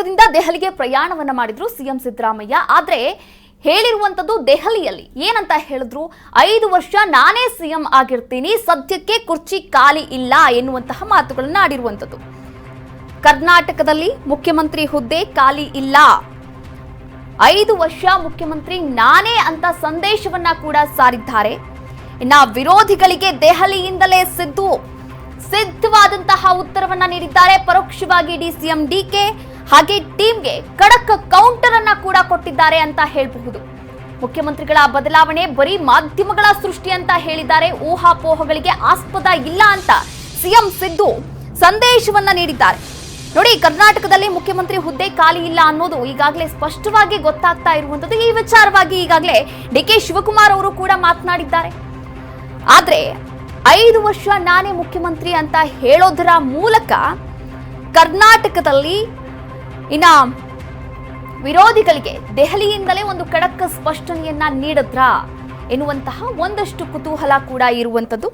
ಕರ್ನಾಟಕದಿಂದ ದೆಹಲಿಗೆ ಪ್ರಯಾಣವನ್ನ ಮಾಡಿದ್ರು ಸಿಎಂ ಸಿದ್ದರಾಮಯ್ಯ. ಆದ್ರೆ ಹೇಳಿರುವಂತದ್ದು ದೆಹಲಿಯಲ್ಲಿ. ಏನಂತ ಹೇಳಿದ್ರು? ಐದು ವರ್ಷ ನಾನೇ ಸಿಎಂ ಆಗಿರ್ತೀನಿ, ಸದ್ಯಕ್ಕೆ ಕುರ್ಚಿ ಖಾಲಿ ಇಲ್ಲ ಎನ್ನುವಂತಹ ಮಾತುಗಳನ್ನ ಆಡಿರುವಂತದ್ದು. ಕರ್ನಾಟಕದಲ್ಲಿ ಮುಖ್ಯಮಂತ್ರಿ ಹುದ್ದೆ ಖಾಲಿ ಇಲ್ಲ. ಐದು ವರ್ಷ ಮುಖ್ಯಮಂತ್ರಿ ನಾನೇ ಅಂತ ಸಂದೇಶವನ್ನ ಕೂಡ ಸಾರಿದ್ದಾರೆ. ಇನ್ನ ವಿರೋಧಿಗಳಿಗೆ ದೆಹಲಿಯಿಂದಲೇ ಸಿದ್ದು. ಸಿದ್ಧವಾದಂತಹ ಉತ್ತರವನ್ನ ನೀಡಿದ್ದಾರೆ ಪರೋಕ್ಷವಾಗಿ ಡಿಸಿಎಂ ಡಿಕೆ ಹಾಗೆ ಟೀಮ್ಗೆ ಖಡಕ್ ಕೌಂಟರ್ ಅನ್ನ ಕೂಡ ಕೊಟ್ಟಿದ್ದಾರೆ ಅಂತ ಹೇಳಬಹುದು. ಮುಖ್ಯಮಂತ್ರಿಗಳ ಬದಲಾವಣೆ ಬರೀ ಮಾಧ್ಯಮಗಳ ಸೃಷ್ಟಿ ಅಂತ ಹೇಳಿದ್ದಾರೆ. ಊಹಾಪೋಹಗಳಿಗೆ ಆಸ್ಪದ ಇಲ್ಲ ಅಂತ ಸಿಎಂ ಸಿದ್ದು ಸಂದೇಶವನ್ನ ನೀಡಿದ್ದಾರೆ. ನೋಡಿ, ಕರ್ನಾಟಕದಲ್ಲಿ ಮುಖ್ಯಮಂತ್ರಿ ಹುದ್ದೆ ಖಾಲಿ ಇಲ್ಲ ಅನ್ನೋದು ಈಗಾಗಲೇ ಸ್ಪಷ್ಟವಾಗಿ ಗೊತ್ತಾಗ್ತಾ ಇರುವಂತದ್ದು ಈ ವಿಚಾರವಾಗಿ ಈಗಾಗಲೇ ಡಿ ಕೆ ಶಿವಕುಮಾರ್ ಅವರು ಕೂಡ ಮಾತನಾಡಿದ್ದಾರೆ. ಆದ್ರೆ ಐದು ವರ್ಷ ನಾನೇ ಮುಖ್ಯಮಂತ್ರಿ ಅಂತ ಹೇಳೋದರ ಮೂಲಕ ಕರ್ನಾಟಕದಲ್ಲಿ ಇನ್ನ ವಿರೋಧಿಗಳಿಗೆ ದೆಹಲಿಯಿಂದಲೇ ಒಂದು ಖಡಕ್ ಸ್ಪಷ್ಟನೆಯನ್ನ ನೀಡಿದ್ರ ಎನ್ನುವಂತಹ ಒಂದಷ್ಟು ಕುತೂಹಲ ಕೂಡ ಇರುವಂತದ್ದು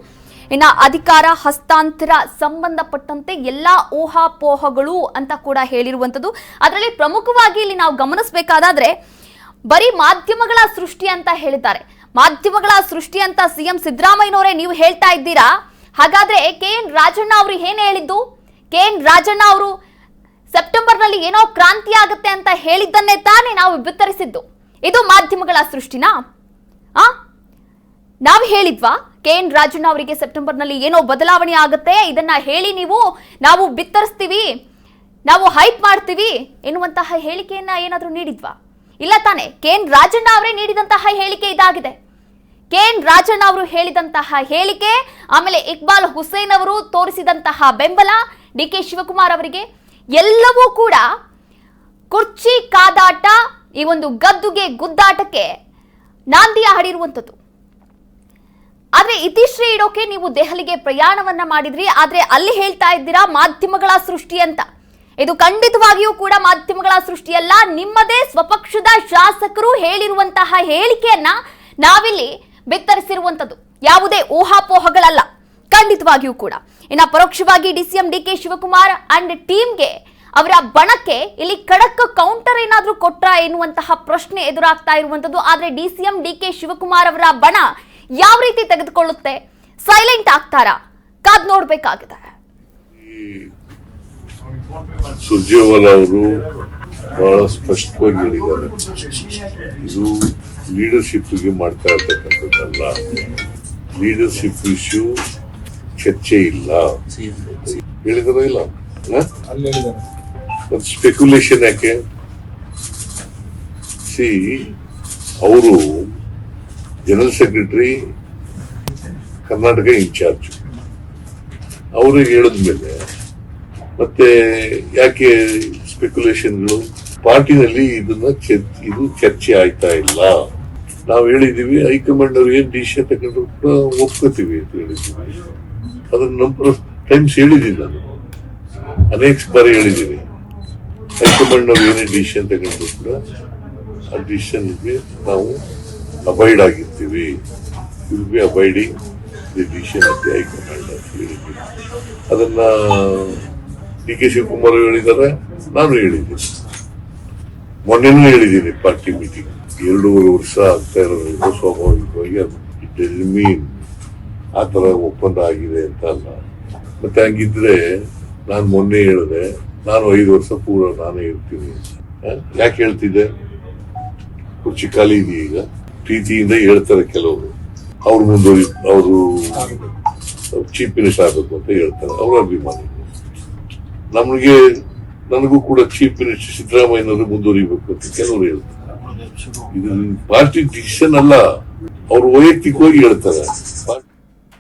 ಇನ್ನ ಅಧಿಕಾರ ಹಸ್ತಾಂತರ ಸಂಬಂಧಪಟ್ಟಂತೆ ಎಲ್ಲಾ ಊಹಾಪೋಹಗಳು ಅಂತ ಕೂಡ ಹೇಳಿರುವಂತದ್ದು ಅದರಲ್ಲಿ ಪ್ರಮುಖವಾಗಿ ಇಲ್ಲಿ ನಾವು ಗಮನಿಸಬೇಕಾದ್ರೆ ಬರೀ ಮಾಧ್ಯಮಗಳ ಸೃಷ್ಟಿ ಅಂತ ಹೇಳಿದ್ದಾರೆ. ಮಾಧ್ಯಮಗಳ ಸೃಷ್ಟಿ ಅಂತ ಸಿಎಂ ಸಿದ್ದರಾಮಯ್ಯನವರೇ ನೀವು ಹೇಳ್ತಾ ಇದ್ದೀರಾ? ಹಾಗಾದ್ರೆ ಕೆ ಎನ್ ರಾಜಣ್ಣ ಅವರು ಏನು ಹೇಳಿದ್ದು? ಕೆ ಎನ್ ರಾಜಣ್ಣ ಅವರು ಸೆಪ್ಟೆಂಬರ್ನಲ್ಲಿ ಏನೋ ಕ್ರಾಂತಿ ಆಗುತ್ತೆ ಅಂತ ಹೇಳಿದ್ದನ್ನೇ ತಾನೇ ನಾವು ಬಿತ್ತರಿಸಿದ್ದು. ಇದು ಮಾಧ್ಯಮಗಳ ಸೃಷ್ಟಿನಾ? ಆ? ನಾವು ಹೇಳಿದ್ವಾ? ಕೆ ಎನ್ ರಾಜಣ್ಣ ಅವರಿಗೆ ಸೆಪ್ಟೆಂಬರ್ನಲ್ಲಿ ಏನೋ ಬದಲಾವಣೆ ಆಗುತ್ತೆ? ಇದನ್ನ ಹೇಳಿ ನೀವು, ನಾವು ಬಿತ್ತರಿಸ್ತೀವಿ, ನಾವು ಹೈಪ್ ಮಾಡ್ತೀವಿ ಎನ್ನುವಂತಹ ಹೇಳಿಕೆಯನ್ನ ಏನಾದರೂ ನೀಡಿದ್ವಾ? ಇಲ್ಲ ತಾನೆ. ಕೆ ಎನ್ ರಾಜಣ್ಣ ಅವರೇ ನೀಡಿದಂತಹ ಹೇಳಿಕೆ ಇದಾಗಿದೆ. ಕೆ ಎನ್ ರಾಜಣ್ಣ ಅವರು ಹೇಳಿದಂತಹ ಹೇಳಿಕೆ, ಆಮೇಲೆ ಇಕ್ಬಾಲ್ ಹುಸೇನ್ ಅವರು ತೋರಿಸಿದಂತಹ ಬೆಂಬಲ ಡಿ ಕೆ ಶಿವಕುಮಾರ್ ಅವರಿಗೆ ಎಲ್ಲವೂ ಕೂಡ ಕುರ್ಚಿ, ಕಾದಾಟ, ಈ ಒಂದು ಗದ್ದುಗೆ, ಗುದ್ದಾಟಕ್ಕೆ ನಾಂದಿಯ ಹಾಡಿರುವಂಥದ್ದು. ಆದರೆ ಇತಿಶ್ರೀ ಇಡೋಕೆ ನೀವು ದೆಹಲಿಗೆ ಪ್ರಯಾಣವನ್ನ ಮಾಡಿದ್ರಿ, ಆದರೆ ಅಲ್ಲಿ ಹೇಳ್ತಾ ಇದ್ದೀರಾ ಮಾಧ್ಯಮಗಳ ಸೃಷ್ಟಿ ಅಂತ. ಇದು ಖಂಡಿತವಾಗಿಯೂ ಕೂಡ ಮಾಧ್ಯಮಗಳ ಸೃಷ್ಟಿಯಲ್ಲ, ನಿಮ್ಮದೇ ಸ್ವಪಕ್ಷದ ಶಾಸಕರು ಹೇಳಿರುವಂತಹ ಹೇಳಿಕೆಯನ್ನ ನಾವಿಲ್ಲಿ ಬಿತ್ತರಿಸಿರುವಂತದ್ದು ಯಾವುದೇ ಊಹಾಪೋಹಗಳಲ್ಲ. ಖಂಡಿತವಾಗಿಯೂ ಕೂಡ. ಇನ್ನ ಪರೋಕ್ಷವಾಗಿ DCM D K Shivakumar and ಟೀಮ್ಗೆ ಅವರ ಬಣಕ್ಕೆ ಇಲ್ಲಿ ಖಡಕ್ ಕೌಂಟರ್ ಏನಾದರೂ ಕೊಟ್ರ ಎನ್ನುವಂತಹ ಪ್ರಶ್ನೆ ಎದುರಾಗ್ತಾ ಇರುವಂತದ್ದು ಆದ್ರೆ ಡಿಸಿಎಂ ಡಿ ಕೆ ಶಿವಕುಮಾರ್ ಅವರ ಬಣ ಯಾವ ರೀತಿ ತೆಗೆದುಕೊಳ್ಳುತ್ತೆ? ಸೈಲೆಂಟ್ ಆಗ್ತಾರ? ಕಾದ್ ನೋಡ್ಬೇಕಾಗಿದೆ. ಅವರು ಬಹಳ ಸ್ಪಷ್ಟವಾಗಿ ಹೇಳಿದ್ದಾರೆ. ಇದು ಲೀಡರ್ಶಿಪ್ಗೆ ಮಾಡ್ತಾ ಇರ್ತಕ್ಕಂಥದ್ದಲ್ಲ. ಲೀಡರ್ಶಿಪ್ ಇಶ್ಯೂ ಚರ್ಚೆ ಇಲ್ಲ. ಹೇಳಿದಾರ ಇಲ್ಲ? ಸ್ಪೆಕ್ಯುಲೇಷನ್ ಯಾಕೆ? ಸಿ ಅವರು ಜನರಲ್ ಸೆಕ್ರೆಟರಿ ಕರ್ನಾಟಕ ಇನ್ಚಾರ್ಜ್ ಅವ್ರಿಗೆ ಹೇಳಿದ್ಮೇಲೆ ಮತ್ತೆ ಯಾಕೆ ಸ್ಪೆಕ್ಯುಲೇಷನ್ಗಳು ಪಾರ್ಟಿನಲ್ಲಿ ಇದನ್ನ ಇದು ಚರ್ಚೆ ಆಯ್ತಾ ಇಲ್ಲ? ನಾವು ಹೇಳಿದೀವಿ ಹೈಕಮಾಂಡ್ ಅವ್ರು ಏನ್ ಡಿಸಿಷನ್ ತಗೊಂಡು ಕೂಡ ಒಪ್ಕೋತೀವಿ ಅಂತ ಹೇಳಿದ್ವಿ. ಅದನ್ನ ಆಫ್ ಟೈಮ್ಸ್ ಹೇಳಿದ್ದೀನಿ ನಾನು. ಅನೇಕ ಬಾರಿ ಹೇಳಿದ್ದೀನಿ. ಹೈಕಮಾಂಡ್ ನಾವು ಏನೇ ಡಿಸಿಷನ್ ತಗೊಂಡ್ರು ಕೂಡ ಆ ಡಿಸಿಷನ್ಗೆ ನಾವು ಅಬೈಡ್ ಆಗಿರ್ತೀವಿ. Will be abiding the decision of the high command ಅಂತ ಹೇಳಿದ್ವಿ ಅದನ್ನ ಡಿ ಕೆ ಶಿವಕುಮಾರ್ ಹೇಳಿದ್ದಾರೆ, ನಾನು ಹೇಳಿದ್ದೀನಿ. ಮೊನ್ನೆನೂ ಹೇಳಿದ್ದೀನಿ ಪಾರ್ಟಿ ಮೀಟಿಂಗ್ ಎರಡೂವರೆ ವರ್ಷ ಆಗ್ತಾ ಇರೋದ್ರಿಂದ ಸ್ವಾಭಾವಿಕವಾಗಿ ಅದು ಇಟ್ ಮೀನ್ ಆ ತರ ಒಪ್ಪಂದ ಆಗಿದೆ ಅಂತ ಅಲ್ಲ. ಮತ್ತೆ ಹಂಗಿದ್ರೆ ನಾನು ಮೊನ್ನೆ ಹೇಳಿದೆ, ನಾನು ಐದು ವರ್ಷ ಪೂರ ನಾನೇ ಇರ್ತೀನಿ? ಯಾಕೆ ಹೇಳ್ತಿದ್ದೆ? ಕುರ್ಚಿ ಖಾಲಿ ಇದೆ ಈಗ? ಪ್ರೀತಿಯಿಂದ ಹೇಳ್ತಾರೆ ಕೆಲವರು. ಅವ್ರು ಮುಂದುವರಿ, ಅವರು ಚೀಫ್ ಮಿನಿಸ್ಟರ್ ಆಗಬೇಕು ಅಂತ ಹೇಳ್ತಾರೆ. ಅವರ ಅಭಿಮಾನಿ. ನಮಗೆ, ನನಗೂ ಕೂಡ ಚೀಫ್ ಮಿನಿಸ್ಟರ್ ಸಿದ್ದರಾಮಯ್ಯನವರು ಮುಂದುವರಿಬೇಕು ಅಂತ ಕೆಲವರು ಹೇಳ್ತಾರೆ. ಇದು ಪಾರ್ಟಿ ಡಿಸಿಷನ್ ಅಲ್ಲ. ಅವ್ರು ವೈಯಕ್ತಿಕವಾಗಿ ಹೇಳ್ತಾರೆ.